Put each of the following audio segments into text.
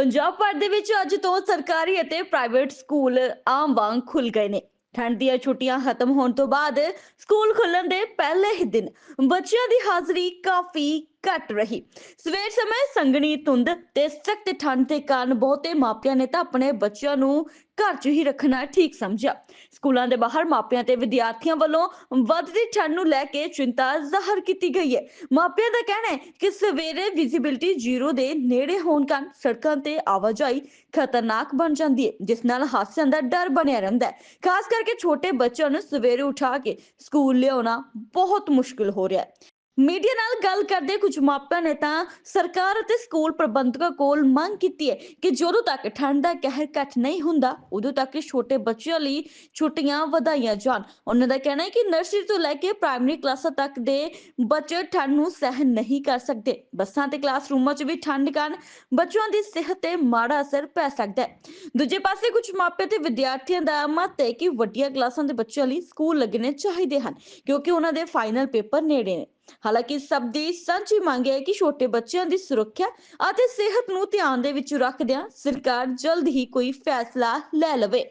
ਪੰਜਾਬ ਭਰ ਦੇ ਵਿੱਚ ਅੱਜ ਤੋਂ ਸਰਕਾਰੀ ਅਤੇ ਪ੍ਰਾਈਵੇਟ ਸਕੂਲ ਆਮ ਵਾਂਗ ਖੁੱਲ ਗਏ ਨੇ। ਠੰਡ ਦੀਆਂ ਛੁੱਟੀਆਂ ਖਤਮ ਹੋਣ ਤੋਂ ਬਾਅਦ ਸਕੂਲ ਖੁੱਲਣ ਦੇ ਪਹਿਲੇ ਹੀ ਦਿਨ ਬੱਚਿਆਂ ਦੀ ਹਾਜ਼ਰੀ ਕਾਫੀ ਘੱਟ ਰਹੀ। ਸਵੇਰ ਸਮੇਂ ਸੰਘਣੀ ਧੁੰਦ ਤੇ ਸਖਤ ਠੰਡ ਦੇ ਕਾਰਨ ਬਹੁਤੇ ਮਾਪਿਆਂ ਨੇ ਤਾਂ ਆਪਣੇ ਬੱਚਿਆਂ ਨੂੰ ਘਰ 'ਚ ਹੀ ਰੱਖਣਾ ਠੀਕ ਸਮਝਿਆ। ਸਕੂਲਾਂ ਦੇ ਬਾਹਰ ਮਾਪਿਆਂ ਤੇ ਵਿਦਿਆਰਥੀਆਂ ਵੱਲੋਂ ਵੱਧਦੀ ਠੰਡ ਨੂੰ ਲੈ ਕੇ ਚਿੰਤਾ ਜ਼ਾਹਰ ਕੀਤੀ ਗਈ ਹੈ। ਮਾਪਿਆਂ ਦਾ ਕਹਿਣਾ ਹੈ ਕਿ ਸਵੇਰੇ ਵਿਜ਼ਿਬਿਲਟੀ ਜ਼ੀਰੋ ਦੇ ਨੇੜੇ ਹੋਣ ਕਾਰਨ ਸੜਕਾਂ ਤੇ ਆਵਾਜਾਈ ਖਤਰਨਾਕ ਬਣ ਜਾਂਦੀ ਹੈ, ਜਿਸ ਨਾਲ ਹਾਦਸਿਆਂ ਦਾ ਡਰ ਬਣਿਆ ਰਹਿੰਦਾ ਹੈ। ਖਾਸ ਕਰਕੇ ਛੋਟੇ ਬੱਚਿਆਂ ਨੂੰ ਸਵੇਰੇ ਉਠਾ ਕੇ ਸਕੂਲ ਲਿਆਉਣਾ ਬਹੁਤ ਮੁਸ਼ਕਿਲ ਹੋ ਰਿਹਾ ਹੈ। ਮੀਡੀਆ ਨਾਲ ਗੱਲ ਕਰਦੇ ਕੁਝ ਮਾਪਿਆਂ ਨੇ ਤਾਂ ਸਰਕਾਰ ਅਤੇ ਸਕੂਲ ਪ੍ਰਬੰਧਕਾਂ ਕੋਲ ਮੰਗ ਕੀਤੀ ਹੈ ਕਿ ਜਦੋਂ ਤੱਕ ਠੰਡ ਦਾ ਕਹਿਰ ਘੱਟ ਨਹੀਂ ਹੁੰਦਾ, ਉਦੋਂ ਤੱਕ ਛੋਟੇ ਬੱਚਿਆਂ ਲਈ ਛੁੱਟੀਆਂ ਵਧਾਈਆਂ ਜਾਣ। ਉਹਨਾਂ ਦਾ ਕਹਿਣਾ ਹੈ ਕਿ ਨਰਸਰੀ ਤੋਂ ਲੈ ਕੇ ਪ੍ਰਾਇਮਰੀ ਕਲਾਸਾਂ ਤੱਕ ਦੇ ਬੱਚੇ ਠੰਡ ਨੂੰ ਸਹਿਨ ਨਹੀਂ ਕਰ ਸਕਦੇ। ਬੱਸਾਂ ਤੇ ਕਲਾਸਰੂਮਾਂ 'ਚ ਵੀ ਠੰਡ ਕਾਰਨ ਬੱਚਿਆਂ ਦੀ ਸਿਹਤ ਤੇ ਮਾੜਾ ਅਸਰ ਪੈ ਸਕਦਾ ਹੈ। ਦੂਜੇ ਪਾਸੇ ਕੁਝ ਮਾਪੇ ਤੇ ਵਿਦਿਆਰਥੀਆਂ ਦਾ ਮਤ ਹੈ ਕਿ ਵੱਡੀਆਂ ਕਲਾਸਾਂ ਦੇ ਬੱਚਿਆਂ ਲਈ ਸਕੂਲ ਲੱਗਣੇ ਚਾਹੀਦੇ ਹਨ, ਕਿਉਂਕਿ ਉਹਨਾਂ ਦੇ ਫਾਈਨਲ ਪੇਪਰ ਨੇੜੇ ਨੇ। ਹਾਲਾਂਕਿ ਸਭ ਦੀ ਸਾਂਝੀ ਮੰਗ ਹੈ ਕਿ ਛੋਟੇ ਬੱਚਿਆਂ ਦੀ ਸੁਰੱਖਿਆ ਅਤੇ ਸਿਹਤ ਨੂੰ ਧਿਆਨ ਦੇ ਵਿੱਚ ਰੱਖਦਿਆਂ ਸਰਕਾਰ ਜਲਦ ਹੀ ਕੋਈ ਫੈਸਲਾ ਲੈ ਲਵੇ।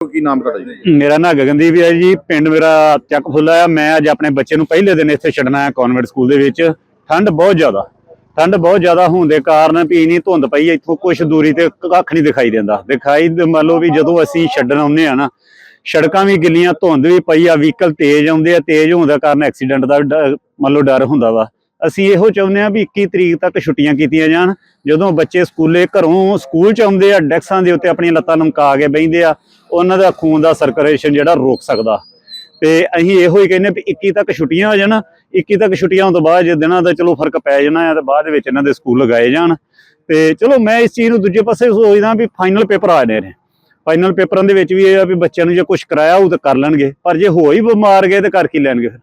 ਕੀ ਨਾਮ ਤੁਹਾਡਾ ਜੀ? ਮੇਰਾ ਨਾਂ ਗਗਨਦੀਪ ਹੈ ਜੀ। ਪਿੰਡ ਮੇਰਾ ਚੱਕ ਫੁੱਲਾ ਆ। ਮੈਂ ਅੱਜ ਆਪਣੇ ਬੱਚੇ ਨੂੰ ਪਹਿਲੇ ਦਿਨ ਇੱਥੇ ਛੱਡਣਾ ਹੈ ਕਨਵੈਂਟ ਸਕੂਲ ਦੇ ਵਿੱਚ। ਠੰਡ ਬਹੁਤ ਜ਼ਿਆਦਾ। ਠੰਡ ਬਹੁਤ ਜ਼ਿਆਦਾ ਹੋਣ ਦੇ ਕਾਰਨ ਵੀ ਇਨੀ ਧੁੰਦ ਪਈ ਹੈ ਇੱਥੋਂ ਕੁਝ ਦੂਰੀ ਤੇ ਕੱਖ ਨਹੀਂ ਦਿਖਾਈ ਦਿੰਦਾ। ਦਿਖਾਈ ਮੰਨ ਲਓ ਵੀ ਜਦੋਂ ਅਸੀਂ ਛੱਡਣ ਆਉਂਦੇ ਆ ਨਾ ਸੜਕਾਂ ਵੀ ਗਿੱਲੀਆਂ, ਧੁੰਦ ਵੀ ਪਈ ਆ ਵਹੀਕਲ ਤੇਜ਼ ਆਉਂਦੇ ਆ, ਤੇਜ਼ ਹੋਣ ਦਾ ਕਾਰਨ ਐਕਸੀਡੈਂਟ ਦਾ ਡ- ਮੰਨ ਲਓ ਡਰ ਹੁੰਦਾ ਵਾ। ਅਸੀਂ ਇਹੋ ਚਾਹੁੰਦੇ ਆ ਵੀ 21 ਤਰੀਕ ਤੱਕ ਛੁੱਟੀਆਂ ਕੀਤੀਆਂ ਜਾਣ, ਜਦੋਂ ਬੱਚੇ ਸਕੂਲੇ ਘਰੋਂ ਸਕੂਲ ਚ ਆਉਂਦੇ ਆ, ਡੈਕਸਾਂ ਦੇ ਉੱਤੇ ਆਪਣੀਆਂ ਲੱਤਾਂ ਲਮਕਾ ਕੇ ਬਹਿੰਦੇ ਆ, ਉਹਨਾਂ ਦਾ ਖੂਨ ਦਾ ਸਰਕੂਲੇਸ਼ਨ ਜਿਹੜਾ ਰੋਕ ਸਕਦਾ। ਤੇ ਅਸੀਂ ਇਹੋ ਹੀ ਕਹਿੰਦੇ ਵੀ 21 ਤੱਕ ਛੁੱਟੀਆਂ ਹੋ ਜਾਣ 21 ਤੱਕ ਛੁੱਟੀਆਂ ਹੋਣ ਤੋਂ ਬਾਅਦ ਜੇ ਦਿਨਾਂ ਦਾ ਚਲੋ ਫ਼ਰਕ ਪੈ ਜਾਣਾ ਆ, ਤੇ ਬਾਅਦ ਵਿੱਚ ਇਹਨਾਂ ਦੇ ਸਕੂਲ ਲਗਾਏ ਜਾਣ। ਤੇ ਚਲੋ ਮੈਂ ਇਸ ਚੀਜ਼ ਨੂੰ ਦੂਜੇ ਪਾਸੇ ਸੋਚਦਾ ਵੀ ਫਾਈਨਲ ਪੇਪਰ ਆ ਰਹੇ ਨੇ। ਫਾਈਨਲ ਪੇਪਰਾਂ ਦੇ ਵਿੱਚ ਵੀ ਇਹ ਆ ਵੀ ਬੱਚਿਆਂ ਨੂੰ ਜੇ ਕੁਝ ਕਰਾਇਆ ਉਹ ਤਾਂ ਕਰ ਲੈਣਗੇ ਪਰ ਜੇ ਹੋ ਹੀ ਬਿਮਾਰ ਗਏ ਤੇ ਕਰ ਕੀ ਲੈਣਗੇ ਫਿਰ?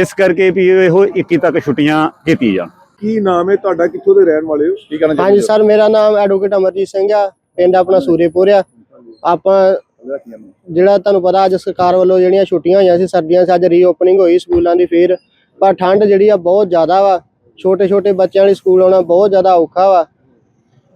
ਇਸ ਕਰਕੇ ਵੀ ਇਹੋ 21 ਤੱਕ ਛੁੱਟੀਆਂ ਕੀਤੀ ਜਾਣ। ਕੀ ਨਾਮ ਹੈ ਤੁਹਾਡਾ? ਕਿੱਥੋਂ ਦੇ ਰਹਿਣ ਵਾਲੇ ਹੋ? ਕੀ ਕਹਿਣਾ ਹਾਂਜੀ ਸਰ ਮੇਰਾ ਨਾਮ ਐਡਵੋਕੇਟ ਅਮਰਜੀਤ ਸਿੰਘ ਆ। ਪਿੰਡ ਆਪਣਾ ਸੂਰੇਪੁਰ ਆ। ਆਪਾਂ ਜਿਹੜਾ ਤੁਹਾਨੂੰ ਪਤਾ ਅੱਜ ਸਰਕਾਰ ਵੱਲੋਂ ਜਿਹੜੀਆਂ ਛੁੱਟੀਆਂ ਹੋਈਆਂ ਸੀ ਸਰਦੀਆਂ 'ਚ ਅੱਜ ਰੀਓਪਨਿੰਗ ਹੋਈ ਸਕੂਲਾਂ ਦੀ ਫੇਰ। ਪਰ ਠੰਡ ਜਿਹੜੀ ਆ ਬਹੁਤ ਜ਼ਿਆਦਾ ਵਾ। ਛੋਟੇ ਛੋਟੇ ਬੱਚਿਆਂ ਲਈ ਸਕੂਲ ਆਉਣਾ ਬਹੁਤ ਜ਼ਿਆਦਾ ਔਖਾ ਵਾ।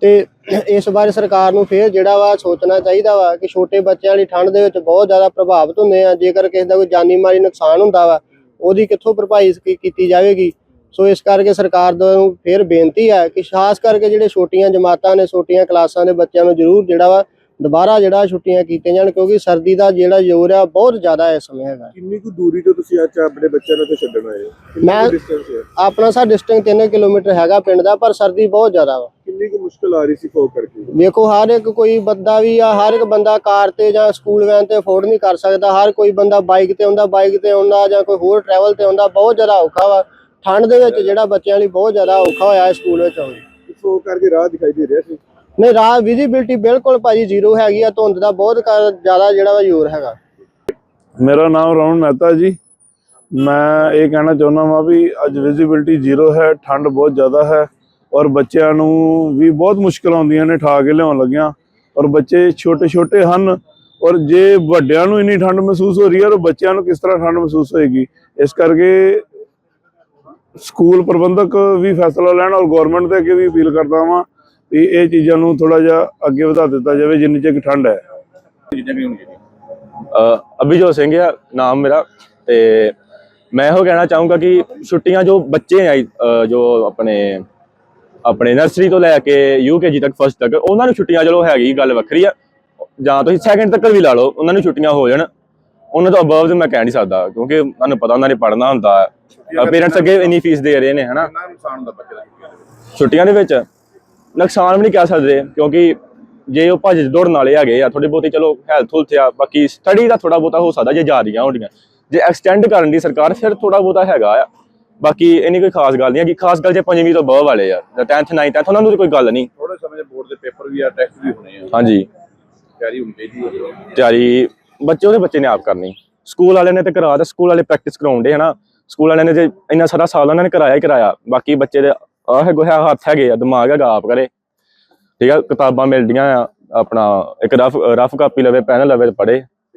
ਤੇ ਇਸ ਬਾਰੇ ਸਰਕਾਰ ਨੂੰ ਫੇਰ ਜਿਹੜਾ ਵਾ ਸੋਚਣਾ ਚਾਹੀਦਾ ਵਾ ਕਿ ਛੋਟੇ ਬੱਚਿਆਂ ਲਈ ਠੰਡ ਦੇ ਵਿੱਚ ਬਹੁਤ ਜ਼ਿਆਦਾ ਪ੍ਰਭਾਵਿਤ ਹੁੰਦੇ ਆ ਜੇਕਰ ਕਿਸੇ ਦਾ ਕੋਈ ਜਾਨੀ ਮਾਲੀ ਨੁਕਸਾਨ ਹੁੰਦਾ ਵਾ ਉਹਦੀ ਕਿੱਥੋਂ ਭਰਪਾਈ ਕੀਤੀ ਜਾਵੇਗੀ? ਸੋ ਇਸ ਕਰਕੇ ਸਰਕਾਰ ਨੂੰ ਫਿਰ ਬੇਨਤੀ ਹੈ ਕਿ ਖਾਸ ਕਰਕੇ ਜਿਹੜੇ ਛੋਟੀਆਂ ਜਮਾਤਾਂ ਨੇ ਛੋਟੀਆਂ ਕਲਾਸਾਂ ਦੇ ਬੱਚਿਆਂ ਨੂੰ ਜ਼ਰੂਰ ਜਿਹੜਾ ਵਾ ਦੁਬਾਰਾ ਜਿਹੜਾ ਛੁੱਟੀਆਂ ਕੀਤੀਆਂ ਜਾਣ ਕਿਉਂਕਿ ਸਰਦੀ ਦਾ ਜਿਹੜਾ ਜ਼ੋਰ ਆ ਬਹੁਤ ਜ਼ਿਆਦਾ ਇਸ ਸਮੇਂ ਹੈਗਾ। ਕਿੰਨੀ ਕੁ ਦੂਰੀ ਤੋਂ ਤੁਸੀਂ ਅੱਜ ਆਪਣੇ ਬੱਚਿਆਂ ਨੂੰ ਇੱਥੇ ਛੱਡਣ ਆਏ ਹੋ? ਮੈਂ- ਆਪਣਾ ਸਾ ਡਿਸਟੈਂਸ 3 ਕਿਲੋਮੀਟਰ ਹੈਗਾ ਪਿੰਡ ਦਾ ਪਰ ਸਰਦੀ ਬਹੁਤ ਜ਼ਿਆਦਾ ਵਾ। ਕਿੰਨੀ ਕੁ ਮੁਸ਼ਕਲ ਆ ਰਹੀ ਸੀ ਫੋਕ ਕਰਕੇ? ਵੇਖੋ ਹਰ ਇੱਕ ਕੋਈ ਬੰਦਾ ਵੀ ਆ ਹਰ ਇੱਕ ਬੰਦਾ ਕਾਰ ਤੇ ਜਾਂ ਸਕੂਲ ਵੈਨ ਤੇ ਅਫੋਰਡ ਨਹੀਂ ਕਰ ਸਕਦਾ। ਹਰ ਕੋਈ ਬੰਦਾ ਬਾਈਕ ਤੇ ਆਉਂਦਾ ਬਾਈਕ ਤੇ ਆਉਂਦਾ ਜਾਂ ਕੋਈ ਹੋਰ ਟਰੈਵਲ ਤੇ ਆਉਂਦਾ ਬਹੁਤ ਜ਼ਿਆਦਾ ਔਖਾ ਵਾ। ਠੰਡ ਦੇ ਵਿੱਚ ਜਿਹੜਾ ਬੱਚਿਆਂ ਲਈ ਬਹੁਤ ਜ਼ਿਆਦਾ ਔਖਾ ਹੋਇਆ ਹੈ ਸਕੂਲ ਵਿੱਚ ਆਉਣਾ। ਫੋਕ ਕਰਕੇ ਰਾਹ ਦਿਖਾਈ ਦੇ ਰਿਹਾ ਸੀ? ਨਹੀਂ ਰਾਹ ਵਿਜ਼ਿਬਿਲਟੀ ਬਿਲਕੁਲ ਭਾਜੀ ਜ਼ੀਰੋ ਹੈਗੀ ਆ ਧੁੰਦ ਦਾ ਬਹੁਤ ਜ਼ਿਆਦਾ ਜਿਹੜਾ ਵਾ ਜ਼ੋਰ ਹੈਗਾ। ਮੇਰਾ ਨਾਮ ਰੌਣ ਮਹਿਤਾ ਜੀ। ਮੈਂ ਇਹ ਕਹਿਣਾ ਚਾਹੁੰਦਾ ਵਾਂ ਵੀ ਅੱਜ ਵਿਜ਼ਿਬਿਲਟੀ ਜ਼ੀਰੋ ਹੈ ਠੰਡ ਬਹੁਤ ਜ਼ਿਆਦਾ ਹੈ। ਔਰ ਬੱਚਿਆਂ ਨੂੰ ਵੀ ਬਹੁਤ ਮੁਸ਼ਕਲ ਆਉਂਦੀਆਂ ਨੇ ਠਾ ਕੇ ਲਿਆਉਣ ਲੱਗਿਆਂ। ਔਰ ਬੱਚੇ ਛੋਟੇ ਛੋਟੇ ਹਨ। ਔਰ ਜੇ ਵੱਡਿਆਂ ਨੂੰ ਇੰਨੀ ਠੰਡ ਮਹਿਸੂਸ ਹੋ ਰਹੀ ਹੈ ਤਾਂ ਬੱਚਿਆਂ ਨੂੰ ਕਿਸ ਤਰ੍ਹਾਂ ਠੰਡ ਮਹਿਸੂਸ ਹੋਏਗੀ? ਇਸ ਕਰਕੇ ਸਕੂਲ ਪ੍ਰਬੰਧਕ ਵੀ ਫੈਸਲਾ ਲੈਣ ਔਰ ਗਵਰਨਮੈਂਟ ਦੇ ਅੱਗੇ ਵੀ ਅਪੀਲ ਕਰਦਾ ਵਾਂ ਵੀ ਇਹ ਚੀਜ਼ਾਂ ਨੂੰ ਥੋੜਾ ਜਿਹਾ ਅੱਗੇ ਵਧਾ ਦਿੱਤਾ ਜਾਵੇ ਜਿੰਨੀ ਚਿਰ ਠੰਡ ਹੈ। ਅਭਿਜੋਤ ਸਿੰਘ ਆ ਨਾਮ ਮੇਰਾ। ਤੇ ਮੈਂ ਇਹੋ ਕਹਿਣਾ ਚਾਹੂੰਗਾ ਕਿ ਛੁੱਟੀਆਂ ਜੋ ਬੱਚੇ ਆ ਅ, ਜੋ ਆਪਣੇ ਆਪਣੇ ਨਰਸਰੀ ਤੋਂ ਲੈ ਕੇ ਯੂਕੇਜੀ ਤੱਕ ਫਸਟ ਤੱਕ ਉਹਨਾਂ ਨੂੰ ਛੁੱਟੀਆਂ ਚਲੋ ਹੈਗੀ ਗੱਲ ਵੱਖਰੀ ਆ। ਜਾਂ ਤੁਸੀਂ ਸੈਕੰਡ ਤੱਕ ਵੀ ਲਾ ਲਓ ਉਹਨਾਂ ਨੂੰ ਛੁੱਟੀਆਂ ਹੋ ਜਾਣ। ਉਹਨਾਂ ਤੋਂ ਅਬਵ ਤੇ ਮੈਂ ਕਹਿ ਨਹੀਂ ਸਕਦਾ ਕਿਉਂਕਿ ਤੁਹਾਨੂੰ ਪਤਾ ਉਹਨਾਂ ਨੇ ਪੜ੍ਹਨਾ ਹੁੰਦਾ ਪੇਰੈਂਟਸ ਅੱਗੇ ਇੰਨੀ ਫੀਸ ਦੇ ਰਹੇ ਨੇ ਹਨਾ? ਛੁੱਟੀਆਂ ਦੇ ਵਿੱਚ? ਛੁੱਟੀਆਂ ਦੇ ਵਿੱਚ ਨੁਕਸਾਨ ਵੀ ਨਹੀਂ ਕਹਿ ਸਕਦੇ ਕਿਉਂਕਿ ਜੇ ਉਹ ਭੱਜ ਦੌੜਨ ਵਾਲੇ ਹੈਗੇ ਆ ਥੋੜੀ ਬਹੁਤੀ ਚਲੋ ਹੈਲਥ ਹੁਲਥ ਆ ਬਾਕੀ ਸਟੱਡੀ ਦਾ ਥੋੜਾ ਬਹੁਤਾ ਹੋ ਸਕਦਾ ਜੇ ਜਾ ਰਹੀਆਂ ਹੋਣੀਆਂ ਜੇ ਐਕਸਟੈਂਡ ਕਰਨ ਦੀ ਸਰਕਾਰ ਫਿਰ ਥੋੜਾ ਬਹੁਤਾ ਹੈਗਾ ਆ। ਬਾਕੀ ਇੰਨੀ ਕੋਈ ਖਾਸ ਗੱਲ ਨਹੀਂ ਕਿ ਖਾਸ ਗੱਲ ਜੇ ਪੰਜਵੀਂ ਤੋਂ ਬਾਅਦ ਵਾਲੇ ਜਾਂ 10th 9th 10th ਉਹਨਾਂ ਨੂੰ ਤਾਂ ਕੋਈ ਗੱਲ ਨਹੀਂ। ਥੋੜੇ ਸਮੇਂ ਦੇ ਬੋਰਡ ਦੇ ਪੇਪਰ ਵੀ ਆ ਟੈਸਟ ਵੀ ਹੋਣੇ ਆ। ਹਾਂਜੀ। ਤਿਆਰੀ ਹੋਣੀ ਚਾਹੀਦੀ ਹੈ ਤਿਆਰੀ ਬੱਚੇ ਉਹਦੇ ਬੱਚੇ ਨੇ ਆਪ ਕਰਨੀ। ਸਕੂਲ ਵਾਲਿਆਂ ਨੇ ਤੇ ਕਰਾ ਤੇ ਸਕੂਲ ਵਾਲੇ ਪ੍ਰੈਕਟਿਸ ਕਰਾਉਂਦੇ ਹਨਾ ਸਕੂਲ ਵਾਲਿਆਂ ਨੇ ਤੇ ਇੰਨਾ ਸਾਰਾ ਸਾਲ ਉਹਨਾਂ ਨੇ ਕਰਾਇਆ ਹੀ ਕਰਾਇਆ। ਬਾਕੀ ਬੱਚੇ ਦੇ ਆਹ ਗੋਹਾ ਹੱਥ ਹੈਗੇ ਆ ਦਿਮਾਗ ਹੈਗਾ ਆਪ ਕਰੇ। ਠੀਕ ਆ ਕਿਤਾਬਾਂ ਮਿਲਦੀਆਂ ਆ ਆਪਣਾ ਇੱਕ ਰਫ ਰਫ ਕਾਪੀ ਲਵੇ ਪੈਨ ਲਵੇ ਪੜੇ